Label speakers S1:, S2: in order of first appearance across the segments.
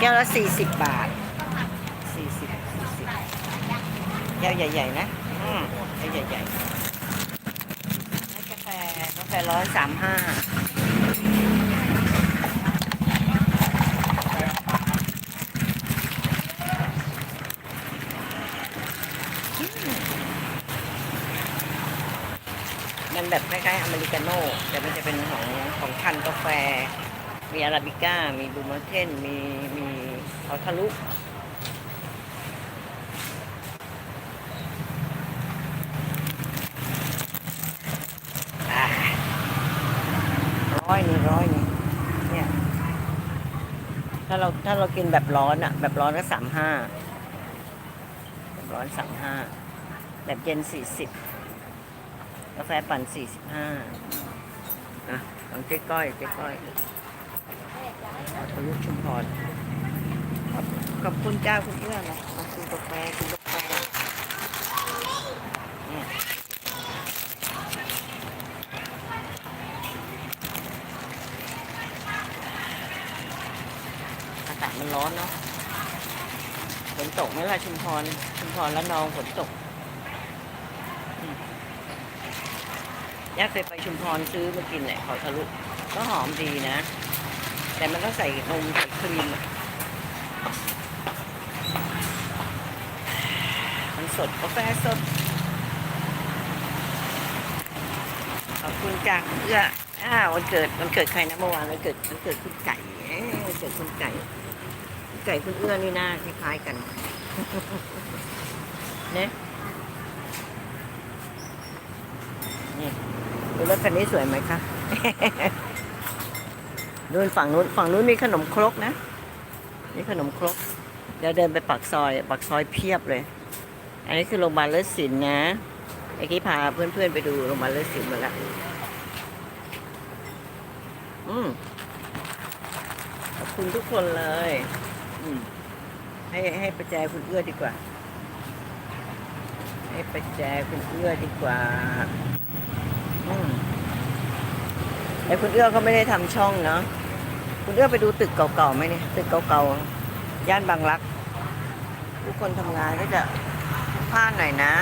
S1: แก้วละสี่สิบบาทสี่สิบสี่สิบแก้วใหญ่ ๆ นะอืมแก้วใหญ่ๆกาแฟกาแฟร้อยสามห้ามันแบบคล้ายๆอเมริกาโน่แต่มันจะเป็นของของคันกาแฟ มีอาราบิก้า มีบูมอเทนมีมีเขาทะลุร้อยนี่ร้อยนี่เนี่ยถ้าเราถ้าเรากินแบบร้อนอะแบบร้อนก็สามห้าแบบร้อนสามห้าแบบเย็นสี่สิบกาแฟปั่นสี่สิบห้าอะของเจ๊ก้อยเจ๊ก้อย ทะลุชุมพรขอบขอบคุณเจ้าคุณเพื่อนนะมากินกาแฟกินกาแฟเนี่ยอากาศมันร้อนเนาะฝนตกไหมล่ะชุมพร ชุมพรแล้วนองฝนตกย่าเคยไปชุมพรซื้อมากินแหละขอทะลุก็หอมดีนะ แต่มันต้องใส่นมใส่ครีมอะมันสดกาแฟสด ขอบคุณจากเอื้ออ้าวันเกิดวันเกิดใครนะเมื่อวานวันเกิดวันเกิดคุณไก่วันเกิดคุณไก่คุณไก่คุณเอื้อนี่น้าคล้ายๆกันเนี่ยนี่ดูรถคันนี้สวยไหมคะ นู่นฝั่งนู้นฝั่งนู้นมีขนมครกนะมีขนมครก เดี๋ยวเดินไปปากซอยปากซอยเพียบเลย อันนี้คือโรงพยาบาลเลิศศิลป์นะไอ้กี้พาเพื่อนๆไปดูโรงพยาบาลเลิศศิลป์มาแล้วอืมขอบคุณทุกคนเลย อืมให้ให้ประแจคุณเอื้อดีกว่า ให้ประแจคุณเอื้อดีกว่า อืม แต่คุณเอื้อก็ไม่ได้ทำช่องเนาะคุณเอื้อไปดูตึกเก่าๆไหมเนี่ยตึกเก่าๆย่านบางรักทุกคนทำงานก็จะพลาดหน่อยนะ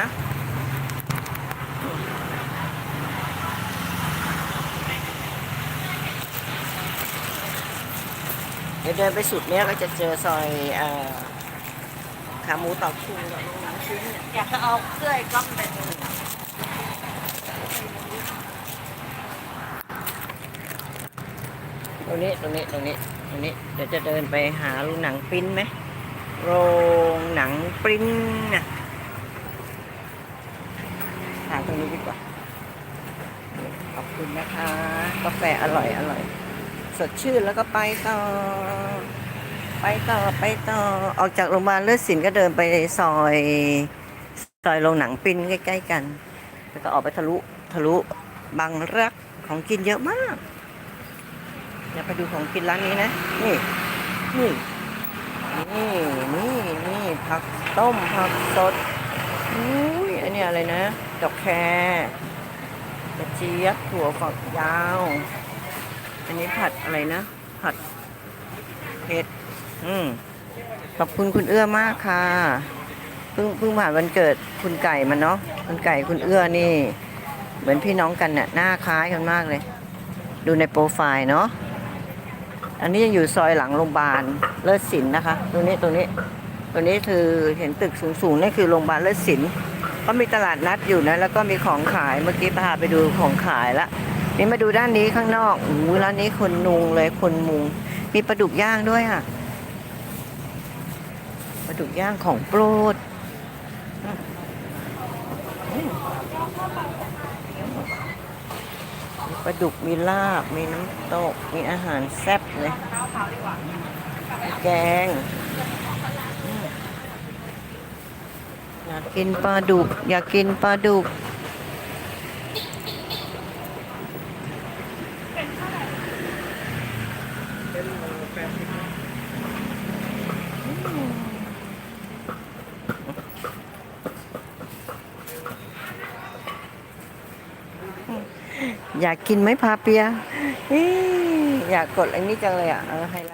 S1: เดี๋ยวเดินไปสุดเนี้ยก็จะเจอซอยอขาหมูต่อคิวกับโรงหนังชิ้นเนี่ยอยากจะเอาเสื้อไอ้ก๊อฟไป ตรงนี้ตรงนี้ตรงนี้ตรงนี้เดี๋ยวจะเดินไปหาโรงหนังปริ้นไหมโรงหนังปริ้นน่ะหาตรงนี้ดีกว่า ขอบคุณนะคะ กาแฟอร่อยอร่อย สดชื่นแล้วก็ไปต่อ ไปต่อไปต่อออกจากโรงพยาบาลเลือดสินก็เดินไปซอยซอยโรงหนังปิ้นใกล้ ๆ กัน แล้วก็ออกไปทะลุทะลุบางรักของกินเยอะมาก เดี๋ยวไปดูของกินร้านนี้นะ นี่ นี่ นี่ นี่ นี่ ผักต้ม ผักสดอุ้ยอันนี้อะไรนะ ดอกแครกระเจี๊ยบถั่วฝักยาว อันนี้ผัดอะไรนะ ผัดเผ็ด อืมขอบคุณคุณเอื้อมากค่ะ เพิ่งเพิ่งผ่านวันเกิดคุณไก่มันเนาะ คุณไก่คุณเอื้อนี่ เหมือนพี่น้องกันน่ะ หน้าคล้ายกันมากเลย ดูในโปรไฟล์เนาะ อันนี้ยังอยู่ซอยหลังโรงพยาบาลเลิศศิลป์นะคะ ตรงนี้ตรงนี้ตรงนี้คือเห็นตึกสูงๆนี่คือโรงพยาบาลเลิศศิลก็มีตลาดนัดอยู่นะ แล้วก็มีของขายเมื่อกี้พาไปดูของขายละนี่มาดูด้านนี้ข้างนอกอู้ร้านนี้คนนุงเลยคนมุง มีปลาดุกย่างด้วยอะปลาดุกย่างของโปรดอืมมี ปลาดุกมีลาบ มีน้ำตก มีอาหารแซ่บเลยมีแกงอืมอยากกินปลาดุก อยากกินปลาดุก อยากกินไหมพาเปียอยากกดอันนี้จังเลยอะเออไฮไลท์